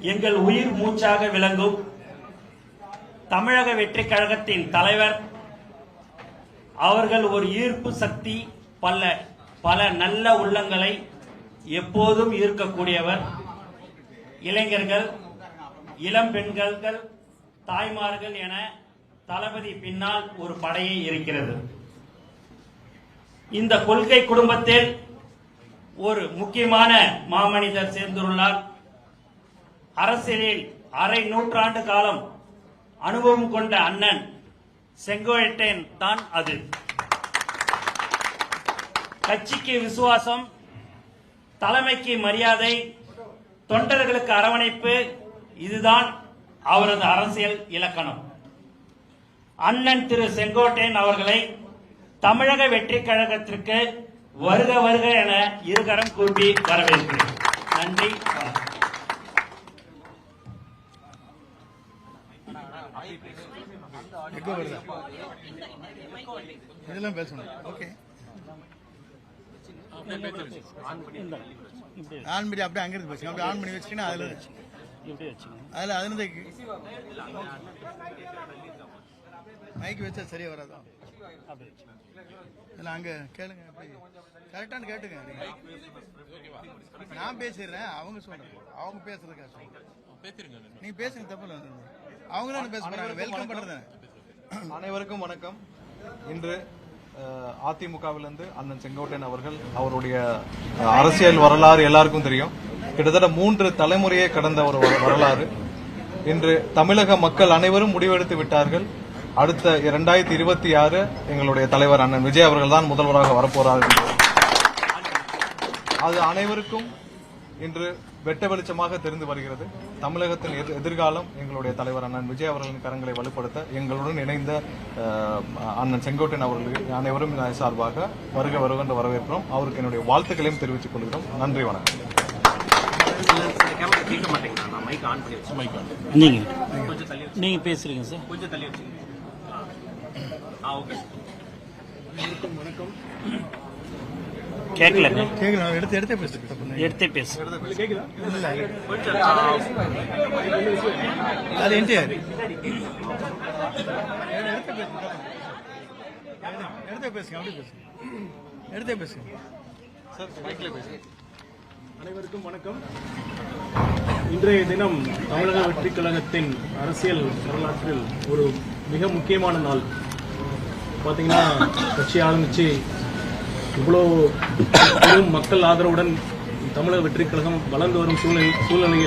எங்கள் உயிர் மூச்சாக விளங்கும் தமிழக வெற்றி கழகத்தின் தலைவர். அவர்கள் ஒரு ஈர்ப்பு சக்தி பல பல நல்ல உள்ளங்களை எப்போதும் ஈர்க்கக்கூடியவர். இளைஞர்கள் இளம் பெண்கள் தாய்மார்கள் என தளபதி பின்னால் ஒரு படையே இருக்கிறது. இந்த கொள்கை குடும்பத்தில் ஒரு முக்கியமான மாமனிதர் சேர்ந்துள்ளார். அரசியலில் அரை நூற்றாண்டு காலம் அனுபவம் கொண்ட அண்ணன் செங்கோட்டையன் தான் அது. கட்சிக்கு விசுவாசம் தலைமைக்கு மரியாதை தொண்டர்களுக்கு அரவணைப்பு இதுதான் அவரது அரசியல் இலக்கணம். அண்ணன் திரு செங்கோட்டையன் அவர்களை தமிழக வெற்றி கழகத்திற்கு வருக வருக என இருகரம் கூப்பி வரவேற்கிறேன். நன்றி. எக்கோ வருதா இதெல்லாம் பேசணும். ஓகே ஆன் பண்ணி அப்படியே அங்கிருந்து பேசுங்க அப்படியே ஆன் பண்ணி வச்சுக்கினா அதில் அதில் அதுலேருந்து மைக் வச்சா சரியா வராதா? அப்படி இல்லை அங்கே கேளுங்க அப்படி. கரெக்டானு கேட்டுங்க. நான் பேசிடுறேன் அவங்க சொல்றேன். அவங்க பேசுறதுக்காக சொல்றேன். நீங்க பேசுங்க தப்பு பேச போறாங்க? வெல்கம் பண்றது அனைவருக்கும் வணக்கம். இன்று அதிமுகவிலிருந்து அண்ணன் செங்கோட்டையன் அவர்கள் அவருடைய அரசியல் வரலாறு எல்லாருக்கும் தெரியும். கிட்டத்தட்ட மூன்று தலைமுறையை கடந்த ஒரு வர- வரலாறு. இன்று தமிழக மக்கள் அனைவரும் முடிவெடுத்து விட்டார்கள். அடுத்த இரண்டாயிரத்தி இருபத்தி ஆறு எங்களுடைய தலைவர் அண்ணன் விஜய் அவர்கள் தான் முதல்வராக வரப்போறார்கள் அது அனைவருக்கும் இன்று வெட்ட வெளிச்சமாக தெரிந்து வருகிறது. தமிழகத்தின் எதிர்- எதிர்காலம் எங்களுடைய தலைவர் அண்ணன் விஜய் அவர்களின் கரங்களை வலுப்படுத்த எங்களுடன் இணைந்த அண்ணன் செங்கோட்டையன் அவர்களுக்கு அனைவரும் சார்பாக வருக வருக என்று வரவேற்கிறோம். அவருக்கு என்னுடைய வாழ்த்துக்களையும் தெரிவித்துக் கொள்கிறோம். நன்றி வணக்கம். கேமரா கேட்க மாட்டேங்குது நான் மைக் ஆன் பண்ணி வச்சு மைக் நீங்க. கொஞ்சம் தள்ளி வச்சு நீங்க பேசுறீங்க சார். கொஞ்சம் தள்ளி வச்சு ஆ ஓகே கேட்கலங்க கேட்கலாம் எடுத்து எடுத்தே இல்லை. எடுத்தே பேசு. இல்ல, இல்ல. கொஞ்சம் அது என்டிஆர் எடுத்தே பேசுங்க அப்படி பேசுங்க எடுத்தே பேசுங்க சார் மைக்ல பேசுங்க அனைவருக்கும் வணக்கம். இன்றைய தினம் தமிழக வெற்றிக் கழகத்தின் அரசியல் வரலாற்றில் ஒரு மிக முக்கியமான நாள். பார்த்தீங்கன்னா கட்சி ஆரம்பித்து இவ்வளோ பெரும் மக்கள் ஆதரவுடன் தமிழக வெற்றி கழகம் வளர்ந்து வரும் சூழ்நிலை சூழ்நிலையில்